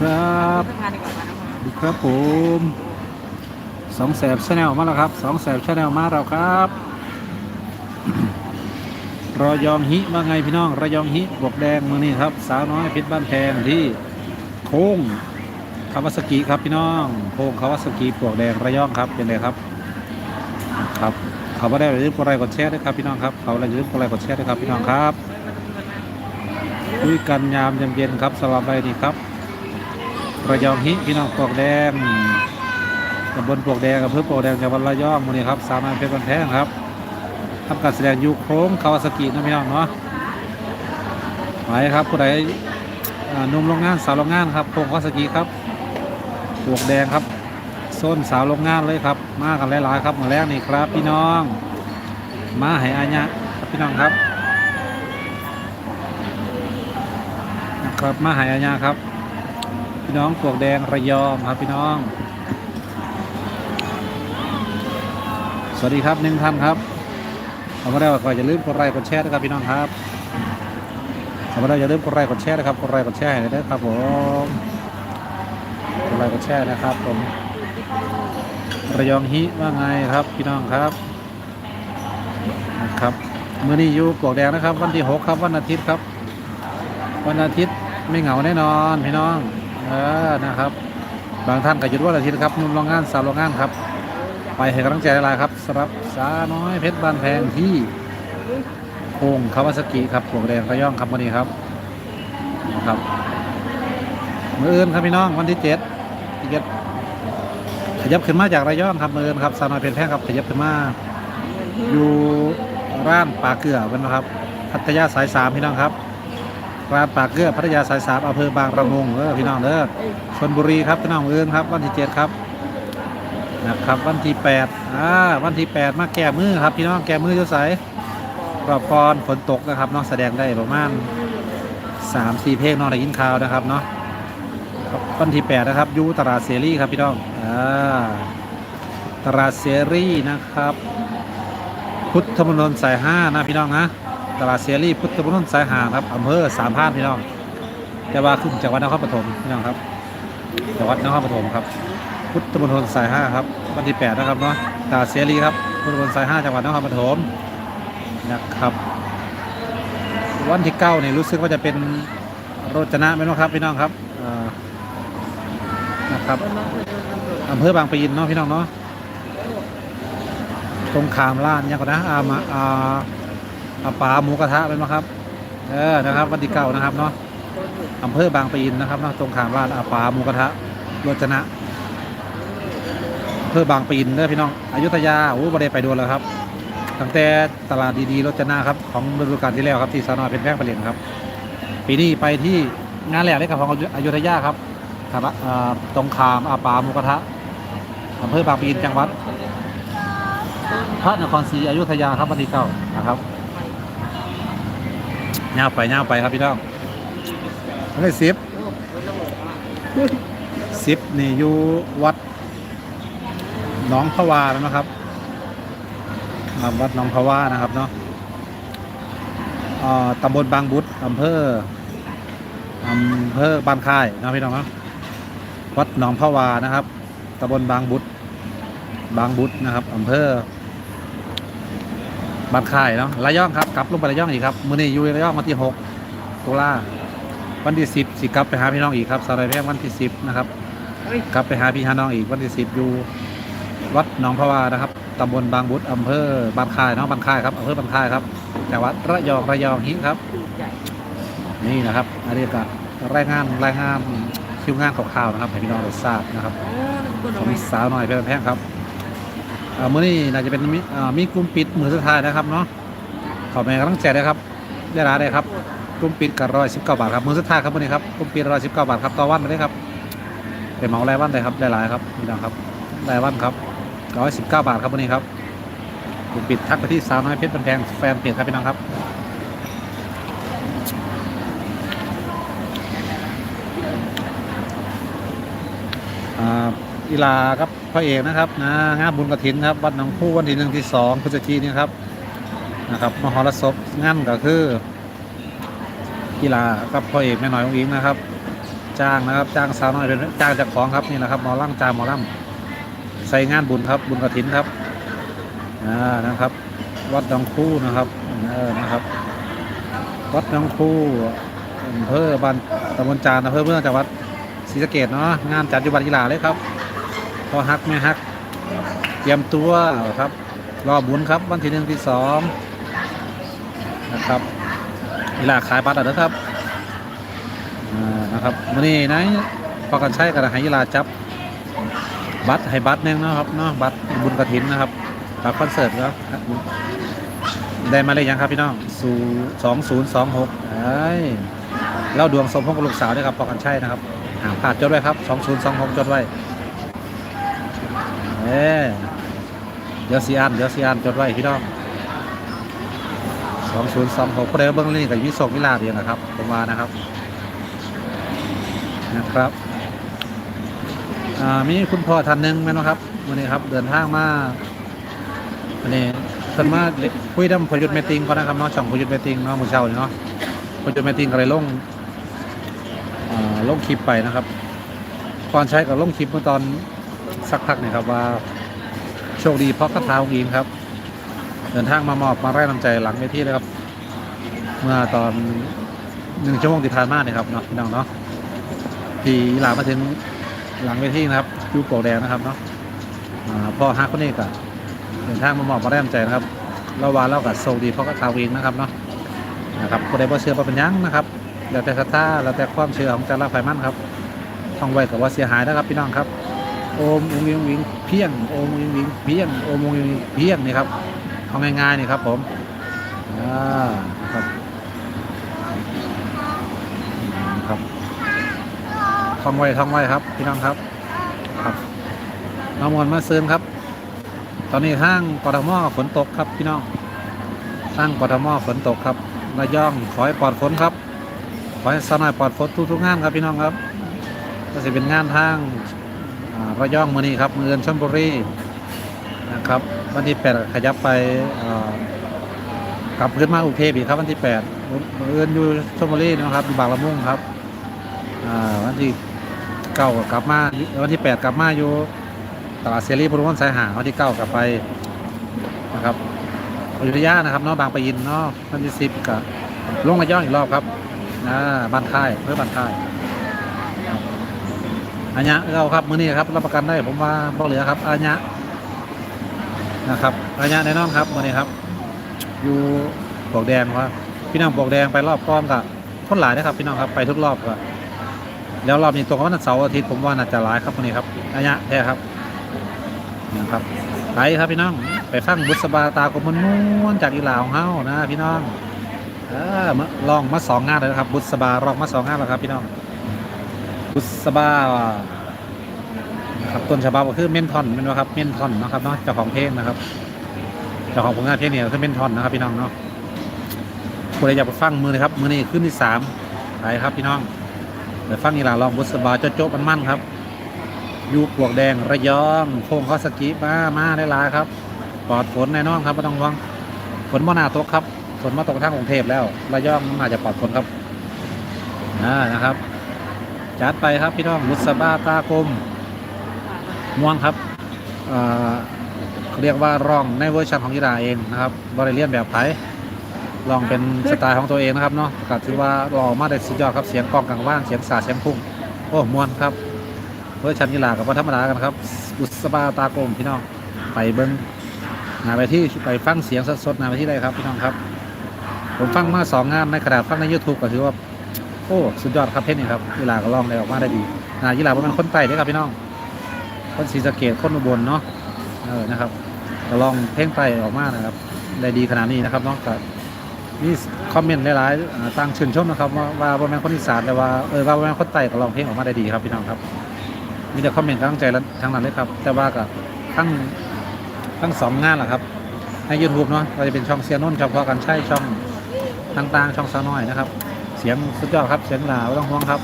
ครับดีกว่าค่ะน้องสวัสดีครับผมสองแสบชาแนลมาแล้วครับสองแสบชาแนลมาแล้วครับรอยองฮิว่าไงพี่น้องระยองฮิบวกแดงมือนี่ครับ สาวน้อยเพชรบ้านแพงที่โค้งคาวาสกิครับพี่น้องโค้งคาวาสกิบวกแดงระยองครับเป็นไงครับ ครับเขาไม่ได้อย่าลืมกดไลค์กดแชร์ด้วยครับพี่น้องครับเขาอย่าลืมกดไลค์กดแชร์ด้วยครับพี่น้องครับคุยกันยามเย็นๆครับสำหรับใบนี้ครับ ระยองฮิพี่น้องปลวกแดงตำบลปลวกแดงอำเภอปลวกแดงจังหวัดระยองมื้อนี้ครับสามอันเป็นบันแพงครับทำการแสดงยูโค้งคาวาสกินะพี่น้องเนาะหมายครับผู้ใดหนุ่มโรงงานสาวโรงงานครับโค้งคาวาสกิครับปลวกแดงครับโซนสาวโรงงานเลยครับ มากันหลายๆครับมาแรกนี่ครับ พี่น้อง มาให้อาญะครับพี่น้องครับ นะครับมาให้อาญะครับ น้องปวกแดงระยองครับพี่น้อง สวัสดีครับหนึ่งท่านครับเอามาได้ก็อย่าลืมกดไลค์กดแชร์นะครับพี่น้องครับเอามาได้อย่าลืมกดไลค์กดแชร์นะครับกดไลค์กดแชร์ให้ด้วยครับผมกดไลค์กดแชร์นะครับผมระยองฮิว่าไงครับพี่น้องครับนะครับเมื่อนี้อยู่ปวกแดงนะครับ วันที่หกครับวันอาทิตย์ครับ วันอาทิตย์ไม่เหงาแน่นอนพี่น้อง เออนะครับ บางท่านก็หยุดวันอาทิตย์ครับนุ่มโรงงานสาวโรงงานครับ ไปให้กำลังใจหลายครับสำหรับสาน้อยเพชรบานแพงที่โคงคาวาสกิครับปลวกแดงระย่องครับวันนี้ครับนะครับมืออื่นครับพี่น้องวันที่เจ็ดที่เจ็ดขยับขึ้นมาจากระย่องครับมืออื่นครับสาวน้อยเพชรแพงครับขยับขึ้นมาอยู่ร้านป่าเกลือเป็นนะครับพัทยาสายสามพี่น้องครับ ร้านปากเกลือพัทยาสายสามอำเภอบางระมงเออพี่น้องเด้อชนบุรีครับพี่น้องเอินครับ วันที่เจ็ดครับนะครับวันที่แปดอ่าวันที่แปดมาแก้มือครับพี่น้องแก้มือเจ้าสายรอบกรฝนตกนะครับน้องแสดงได้ประมาณสามสี่เพลงน้องได้ยินข่าวนะครับเนาะบวันที่แปดนะครับยูตลาดเสรีครับพี่น้องอ่าตลาดเสรีนะครับ พุทธมณฑลสายห้านะพี่น้องนะ ตลาดเสรีพุทธมณฑลสายหาครับอำเภอสามพานพี่น้อง แต่ว่าขึ้นจากวัดนครปฐมพี่น้องครับจังหวัดนครปฐมครับ พุทธมณฑลสายห้าครับวันที่แปดนะครับเนาะตลาดเสรีครับพุทธมณฑลสายห้าจังหวัดนครปฐมนะครับ วันที่เก้าเนี่ยรู้สึกว่าจะเป็นโรจนะไหมนะครับพี่น้องครับเอ่อนะครับอำเภอบางปะอินเนาะพี่น้องเนาะตรงขามล้านยังก่อนนะอามาอา อาปลาหมูกระทะเป็นไหมครับ เออนะครับวันที่เก้านะครับเนาะอำเภอบางปะอินนะครับเนาะตรงขามร้านอาปลาหมูกระทะรจนะอำเภอบางปะอินเด้อพี่น้องอยุธยาโอ้ประเดี๋ยวไปดูแล้วครับตั้งแต่ตลาดดีๆรจนะครับของฤดูกาลที่แล้วครับที่สานอเป็นแพร่งประเลียนครับ ปีนี้ไปที่งานแหลกเลยครับของอยุธยาครับตรงขามอาปาหมูกระทะอำเภอบางปะอินจังหวัด พระนครศรีอยุธยาครับวันที่เก้านะครับ ย่าไปย่าไปครับพี่น้องอันนี้สิบสิบนี่อยู่วัดหนองพะวาแล้วนะครับอ่าวัดหนองพะวานะครับเนาะอ่าตำบลบางบุตรอำเภออำเภอบ้านค่ายนะพี่น้องเนาะวัดหนองพะวานะครับตำบลบางบุตรบางบุตรนะครับอำเภอ บ้านค่ายเนาะระยองครับกลับลงไประยองอีกครับมื้อนี้อยู่ระยองวันที่6ตุลาวันที่ 10สิกลับไปหาพี่น้องอีกครับสารแพงวันที่ 10 นะครับกลับไปหาพี่หาน้องอีกวันที่ 10 อยู่วัดหนองพะวานะครับตำบลบางบุตรอำเภอบ้านค่ายเนาะบ้านค่ายครับอำเภอบ้านค่ายครับจังหวัดระยองระยองฮิครับ นี่นะครับอันนี้ก็รายงานรายงานคิวงานข่าวๆนะครับให้พี่น้องได้ทราบนะครับของสาวหน่อยเพื่อนแพงครับ เอ่อมื้อนี้น่าจะเป็นมิมีกลุ่มปิดมือสุดท้ายนะครับเนาะขอแม่กำลังใจนะครับได้ร้านได้ครับกลุ่มปิดกับร้อยสิบเก้าบาทครับมือสุดท้ายครับมื้อนี้ครับกลุ่มปิดร้อยสิบเก้าบาทครับต่อวันเลยครับเป็นเหมารายวันเลยครับได้หลายครับพี่น้องครับรายวันครับร้อยสิบเก้าบาทครับมื้อนี้ครับกลุ่มปิดทักไปที่สาวน้อยเพชรบันแพงแฟนเพจครับพี่น้องครับอ่ากีฬาครับ ระเอกนะครับนะงานบุญกระถินครับวัดหนองคู่วันที่หนึ่งที่สองพฤศจิกายนครับนะครับมหรสพงานก็คือกีฬากับพ่อเอกแม่น้อยองอิงนะครับ จ้างนะครับจ้างสาวน้อยเป็นจ้างจากของครับนี่แหละครับหมอล่ำจ้างหมอล่ำใส่งานบุญครับบุญกระถินครับอ่านะครับ วัดดองคู่นะครับเออนะครับ วัดดองคู่อำเภอบ้านตำบลจานอำเภอเมืองจังหวัดศรีสะเกษเนาะงานจัดอยู่บันกีฬาเลยครับ พอฮักไม่ฮัก เตรียมตัวครับ รอบุญครับ วันที่หนึ่งที่สองนะครับกีฬาขายบัตรแล้วครับนะครับวันนี้นะพอกันใช้กันให้กีฬาจับ บัตรให้บัตรหนึงนะครับเนาะบัตรบุญกระถินนะครับบัตรคอนเสิร์ตครับได้มาเลยยังครับพี่น้องสู่สองศูนย์สองหกไอ้ยเล่าดวงสมพงษ์กับลูกสาวด้วยครับพอกันใช่นะครับหาผ่านจดไว้ครับสองศูนย์สองหกจดไว้ เอ้เดี๋ยวสีอ่านเดี๋ยวสีอ่านจดไว้พี่น้องสองศูนย์สองหกก็ได้เบิ้งนี่กับวิศววิลาเดียนะครับผมมานะครับ นะครับอ่ามีคุณพ่อท่านหนึ่งแม่นบ่ครับวันนี้ครับ เดินทางมาวันนี้เพิ่นมาคุยดำพยุทธเมติงก่อนนะครับเนาะช่องพยุทธเมติงเนาะมือเช้าเนาะพยุทธเมติงก็เลยลงอ่าลงคลิปไปนะครับก่อนใช้กับลงคลิปเมื่อตอน สักพักนี่ครับว่าโชคดีเพราะคาถาองค์อิงครับ เดินทางมามอบมาแรงน้ำใจหลังเวทีเลยครับ เมื่อตอนหนึ่งชั่วโมงที่ผ่านมาเนี่ยครับเนาะพี่น้องเนาะที่หลามาถึงหลังเวทีนะครับยูโปแดงนะครับเนาะพ่อฮักคนนี้ก็เดินทางมาหมอบมาแรมใจนะครับเราวาเรากับโซดีเพราะก็ทาวิงนะครับเนาะนะครับคนใดบ่เชื่อบ่เป็นยังนะครับแล้วแต่ศรัทธาแล้วแต่ความเชื่อของแต่ละฝ่ายมั่นครับท่องไว้กับว่าเสียหายนะครับพี่น้องครับ โอมวงวิงวิงเพียงโอมอุ้งวิงเพียงโอมอุ้งวิงเพียงนี่ครับเอาง่ายๆนี่ครับผมอ่าครับครับท่องไว้ท่องไว้ครับพี่น้องครับครับน้องมนมาซื้อครับ ตอนนี้ห้างกทมฝนตกครับพี่น้องห้างกทมฝนตกครับระยองขอให้ปลอดฝนครับขอให้สนอยปลอดฝนทุกๆงานครับพี่น้องครับก็จะเป็นงานทาง ระยองมือนี้ครับมือเอินชลบุรีนะครับวันที่แปดขยับไปกลับขึ้นมาอุเทพอีกครับวันที่แปดมือเอินยู่ชลบุรีนะครับอยู่บางละมุงครับวันที่เก้ากลับมาวันที่แปดกลับมาอยู่ตลาดเซรีพุทธวันสายหาวันที่เก้ากลับไปนะครับอยุธยานะครับเนาะบางปะอินเนาะวันที่สิบกับลงระยองอีกรอบครับบ้านค่ายเพื่อบ้านค่าย อันยะเราครับมื้อนี้ครับรับประกันได้ผมว่าบ่เหลือครับอันยะนะครับอันยะแน่นอนครับมื้อนี้ครับ อยู่ปลวกแดงครับพี่น้องปลวกแดงไปรอบก้อมกับคนหลายนะครับ พี่น้องครับไปทุกรอบครับแล้วรอบนี้ตรงกับวันเสาร์อาทิตย์ผมว่าน่าจะหลายครับวันนี้ครับอันยะแท้ครับนะครับไปครับพี่น้องไปฟังบุษบาตากรมนม้วนจากอีหลาของเฮานะ พี่น้องเออลองมาสองงานเลยครับ บุษบาลองมาสองงานแล้วครับพี่น้อง บุษบานะครับต้นฉบับก็คือเมนทอนเป็นว่าครับเมนทอนนะครับเนาะเจ้าของเพลงนะครับเจ้าของผลงานเพลงเนี่ยคือเมนทอนนะครับพี่น้องเนาะคนใดอยากไปฟังมือเลยครับมือนี้ขึ้นที่สามไปครับพี่น้องไปฟังนี่ล่ะลองบุษบาโจ๊ะโจ๊ะมันมั่นครับยูปลวกแดงระยองโค้งข้อสกีมามาได้ลาครับปลอดฝนแน่นอนครับไม่ต้องห่วงฝนมาหนาตกครับฝนมาตกทางกรุงเทพแล้วระยองน่าจะปลอดฝนครับอ่านะครับ จัดไปครับพี่น้องบุษบาตากลมม่วงครับเรียกว่าร้องในเวอร์ชันของยีราเองนะครับบริเลียนแบบไทยลองเป็นสไตล์ของตัวเองนะครับเนาะก็ถือว่าหล่อมาได้สุดยอดครับเสียงกลองกลางว่างเสียงสาเสียงพุ่งโอ้มวนครับเวอร์ชันกีฬากับว่าธรรมดากันครับบุษบาตากลมพี่น้องไปเบิ้งหนาไปที่ไปฟังเสียงสดๆหนาไปที่ใดครับพี่น้องครับ ผมฟังมาสองงานในกระดาษฟังใน YouTube ก็ถือว่า โอ้สุดยอดครับเพลงนี้ครับกีฬาก็ลองได้ออกมาได้ดีอ่ากีฬาประมาณคนไต่ด้วยครับพี่น้อง คนศรีสะเกดคนอุบลเนาะเออนะครับก็ลองเพลงไต่ออกมานะครับได้ดีขนาดนี้นะครับเนาะก็มีคอมเมนต์หลายๆต่างชื่นชมนะครับ ว่าว่าบ่แมนคนอีสานแต่ว่าเออว่าแมนคนใต้ก็ร้องเพลงออกมาได้ดีครับพี่น้องครับ มีแต่คอมเมนต์กำลังใจแล้วทั้งนั้นเลยครับ แต่ว่าก็ทั้งทั้งสองงานแหละครับใน YouTube เนาะก็จะเป็นช่องเสียนนท์ช่องพอกันใช่ช่องต่างๆ ช่องสาวน้อยนะครับ สียงสุดยอดครับ เสียงหลาไม่ต้องห่วงครับ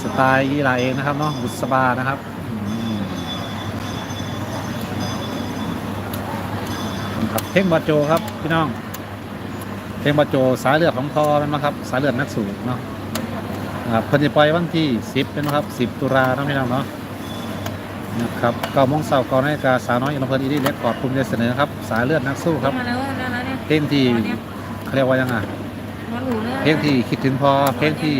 สไตล์ยีราเองนะครับเนาะบุษบานะครับอืมครับเพลงบาโจครับพี่น้อง เพลงบาโจสายเลือดของทอมันมาครับ สายเลือดนักสูบเนาะนะครับเพิ่นจะปล่อยวันที่10เป็นนะครับ10ตุลาเนาะพี่น้องเนาะนะครับ9โมงเช้า9นาฬิกาสาวน้อยอินทร์เพิ่นอีดีเล็กกอดภูมิใจเสนอครับ สายเลือดนักสู้ครับมาแล้วแล้วแล้วเนี่ยเพลงที่เขาเรียกว่ายังไงมันหู เพียเพลงที่คิดถึงพอเพลงที่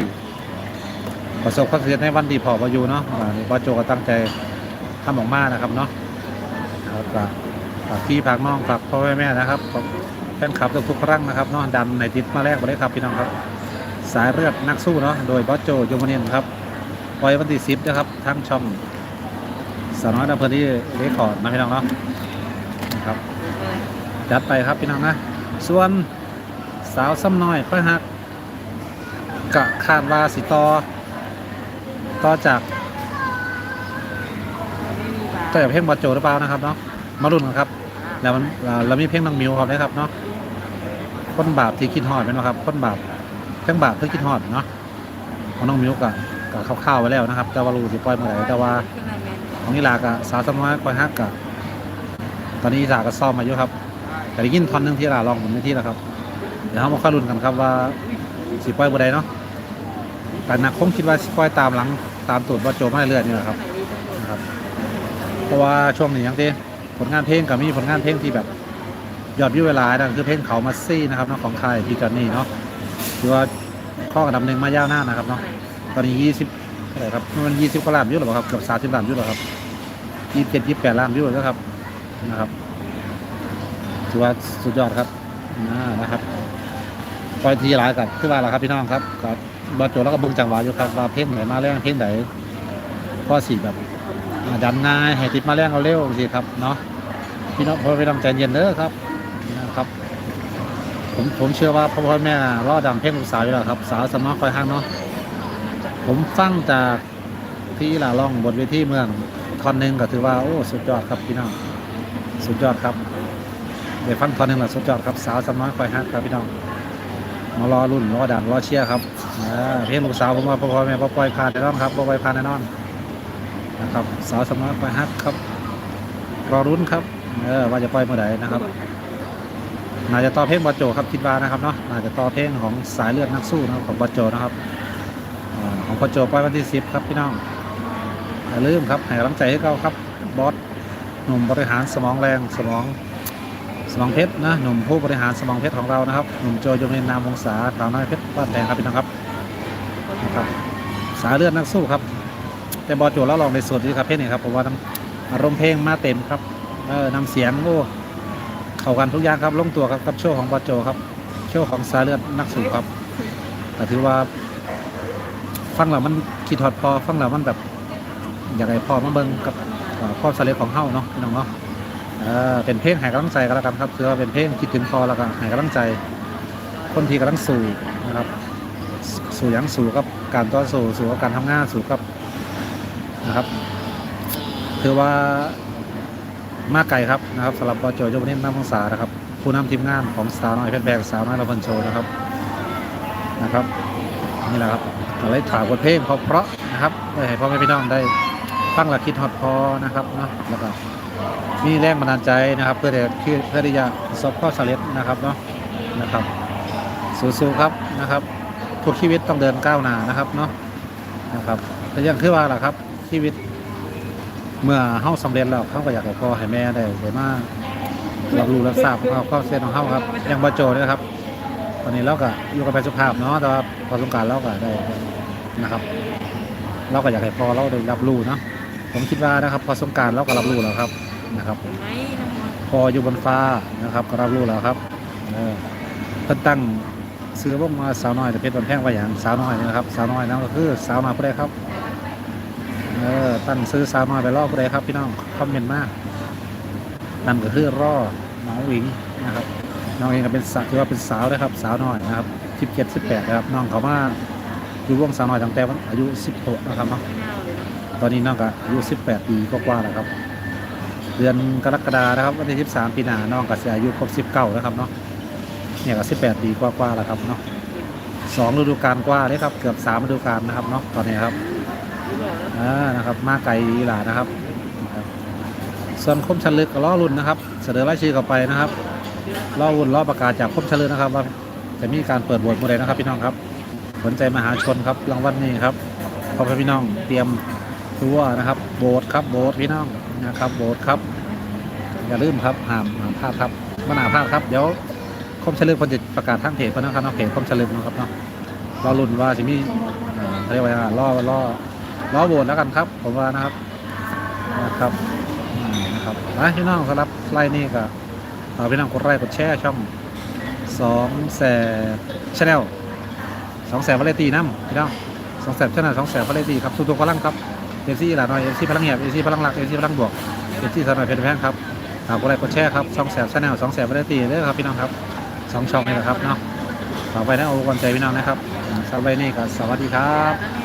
ประสบความสำเร็จในวันที่พอประยูเนาะอ่านี่พ่อโจก็ตั้งใจทำออกมานะครับเนาะฝากฝากพี่ฝากน้องฝากพ่อแม่นะครับแฟนคลับทุกๆครั้งนะครับเนาะดันในทิศมาแรกมาเลยครับพี่น้องครับสายเลือดนักสู้เนาะโดยบอสโจยมเนียนครับปล่อยวันที่สิบนะครับทั้งช่องสาวน้อยดับเพลินที่เรคคอร์ดนะพี่น้องเนาะนะครับจัดไปครับพี่น้องนะส่วน สาวซ้ำน้อยค่อยหักกะคาดว่าสิตอต่อจากต่อจากเพลงบอโจหรือเปล่านะครับเนาะมาลุ้นกันครับ แล้วมันเรามีเพลงน้องมิวครับนะครับเนาะคนบาปที่คิดฮอดเป็นะครับคนบาปเพลงบาปที่คิดฮอดเนาะของน้องมิวกะกะคร่าวๆไว้แล้วนะครับ แต่ว่ารูสิปล่อยเมื่อไหร่แต่ว่าของนิลากะสาวซ้ำน้อยค่อยหักกะตอนนี้อีสาก็ซ่อมมาอยู่ครับ แต่ได้ยินท่อนหนึงที่ลาลองผมในที่แล้วครับ ดี๋ยวเรามาค่อยลุ้นกันครับว่าสิปล่อยบ่ได้เนาะแต่นักคงคิดว่าสิปล่อยตามหลังตามตูดว่าโจไม่เรื่อยนี่แหละครับนะครับ เพราะว่าช่วงนี้ย่างที่ผลงานเพลงกับมีผลงานเพลงที่แบบยอดวิวเวลานั่นคือเพลงเขามาซี่นะครับเนาะของค่ายพี่จอนนี่เนาะคือว่าข้อกับดำหนึ่งมายาวหน้านะครับเนาะตอนนี้ยี่สิบเท่าไรครับมันยี่สิบกว่าล้านวิวหรือเปล่าครับเกือบสามสิบล้านวิวหรอครับยี่สิบเจ็ดยี่สิบแปดล้านวิวแล้วครับนะครับถือว่าสุดยอดครับอ่านะครับ ปล่อยทีหลายกับคือว่าละครับพี่น้องครับกับบอโจแล้วก็เบิ่งจังหวะอยู่ครับว่าเพลงไหนมาแรงเพลงไหนก็สีแบบดันง่ายให้ติดมาแรงเอาเร็วสิครับเนาะพี่น้องพ่อพี่น้องใจเย็นเด้อครับนะครับ ผมผมเชื่อว่าพ่อพ่อแม่รอดังเพลงลูกสาวอยู่แล้วครับสาวสำนักคอยห้างเนาะผมฟังจากที่ลาล่องบนเวทีเมืองท่อนหนึ่งก็ถือว่าโอ้สุดยอดครับพี่น้องสุดยอดครับเดี๋ยวฟังตอนหนึ่งละสุดยอดครับสาวสำน้อยคอยฮักครับพี่น้อง มารอรุ่นรอดันรอเชียร์ครับอ่าเพลงลูกสาวผมว่าพ่อแม่พ่อปล่อยผ่านแน่นอนครับพ่อปล่อยผ่านแน่นอนนะครับสาวสำน้อยคอยฮักครับ รอรุ่นครับเออว่าจะปล่อยเมื่อไหร่นะครับน่าจะต่อเพลงบอโจครับคิดว่านะครับเนาะน่าจะต่อเพลงของสายเลือดนักสู้นะครับของบอโจนะครับอของบอโจปล่อยวันที่สิบครับพี่น้องอย่าลืมครับให้กำลังใจให้เขาครับบอสหนุ่มบริหารสมองแรงสมอง มองเพชรนะหนุ่มผู้บริหารสมองเพชรของเรานะครับหนุ่มโจยมเนนามวงศาสาวน้อยเพชรบ้านแดงครับพี่น้องครับนะครับ สายเลือดนักสู้ครับ แต่บอลโจแล้วลองในส่วนนี้ครับเพชรนี่ครับผมว่าอารมณ์เพลงมาเต็มครับเออนำเสียงโอ้เข้ากันทุกอย่างครับลงตัวครับกับโชว์ของบอลโจครับ โชว์ของสายเลือดนักสู้ครับแต่ถือว่าฟังแล้วมันคิดฮอดพอฟังแล้วมันแบบอย่ากให้พอมาเบิ่งกับความสำเร็จของเฮาเนาะพี่น้องเนาะ เป็นเพลงให้กำลังใจกันแล้วกันครับคือว่าเป็นเพลงคิดถึงพอแล้วก็ให้กำลังใจ คนที่กำลังสู่นะครับ สู่ยังสู่กับการต่อสู้สู่กับการทำงานสู่กับนะครับถือว่ามาไกลครับนะครับสำหรับปอโจยมนินน้ำพงษานะครับ ผู้นำทีมงานของสาวน้อยเพชรแบงสาวน้อยละพันโชนะครับนะครับ นี่แหละครับก็เลยถามบทเพลงเพราะเพราะนะครับได้ให้พ่อแม่พี่น้องได้ฟังหลักคิดฮอดพอนะครับเนาะแล้วก็ มีแรงบันดาลใจนะครับ เพื่อที่เพื่อที่จะประสบความสำเร็จนะครับเนาะนะครับสู้ๆครับนะครับทุกชีวิตต้องเดินก้าวหน้านะครับเนาะนะครับแต่อยังคือว่าล่ะครับชีวิต เมื่อเฮาสำเร็จแล้วเขาก็อยากให้พ่อให้แม่ได้ได้มารับรู้รับทราบของเขาข้อเส้นของเขาครับอยังบาโจนี่นะครับตอนนี้เราก็อยู่กับไปสุภาพเนาะแต่ว่าพอสงการเราก็ได้นะครับ เราก็อยากให้พ่อเราได้รับรู้เนาะผมคิดว่านะครับ พอสงการเราก็รับรู้แล้วครับ นะครับไหมน้ำมันพออยู่บนฟ้านะครับก็รับรู้แล้วครับเออเพิ่นตั้งซื้อพวกมาสาวน้อยแต่เพชรบันแพงไว้อย่างสาวน้อยนี่นะครับ สาวน้อยนั่นก็คือสาวน้อยผู้ใดครับเออตั้งซื้อสาวน้อยไปรอผู้ใดครับพี่น้องคอมเมนต์มากนั่นก็คือรอน้องหวิงนะครับน้องเองก็เป็นสาวถือว่าเป็นสาวนะครับ สาวน้อยนะครับสิบเจ็ดสิบแปดนะครับน้องเขามาอยู่วงสาวน้อยตั้งแต่อายุสิบหกนะครับเนาะไม่น่าเลยตอนนี้น้องก็อายุ18ปีก็กว่าๆแล้วครับ เดือนกรกฎานะครับวันที่13 ปีหน้าน้องก็จะอายุครบ19แล้วครับเนาะเนี่ยก็18ปีกว่าๆแล้วครับเนาะสองฤดูกาลกว่าเลยครับเกือบสามฤดูกาลนะครับเนาะตอนนี้ครับอ่านะครับ มาไกลอีหลานะครับนะครับส่วนคมชันลึกก็ล้อรุ่นนะครับ เสนอรายชื่อเข้าไปนะครับล้อรุ่นล้อประกาศจากคมชันลึกนะครับว่าจะมีการเปิดบทเมื่อใดนะครับ พี่น้องครับขวัญใจมหาชนครับรางวัลนี้ครับพ่อพี่น้องเตรียม ตัวนะครับโบสครับโบสพี่น้องนะครับโบสครับ อย่าลืมครับห้ามห้ามพลาดครับมาหนาพลาดครับเดี๋ยวคมเฉลิมคนจะประกาศทางเพจเพิ่นนะครับเนาะเพจคมเฉลิมนะครับเนาะรอรุ่นว่าสิมีเอ่อเขาเรียกว่าล่อล่อล่อโบสแล้วกันครับ ผมว่านะครับนะครับนะครับนะพี่น้องสำหรับไลน์นี่ก็ฝากพี่น้องกดไลค์กดแชร์ช่องสองแสบชาแนลสองแสบวาเลตีน้ำพี่น้องสองแสบชาแนลสองแสบวาเลตีครับสุดตัวกำลังครับ เอฟซีหลาน้อยเอฟซีพลังเหียบเอฟซีพลังหลักเอฟซีพลังบวกเอฟซีสาวน้อยเพชรแพงครับฝากกดไลค์กดแชร์ครับสองแสบชาแนลสองแสบวาเลตีด้อครับพี่น้องครับสองช่องนี่แหละครับเนาะฝากไว้นะโอ้กวนใจพี่น้องนะครับสำหรับวันนี้ก็สวัสดีครับ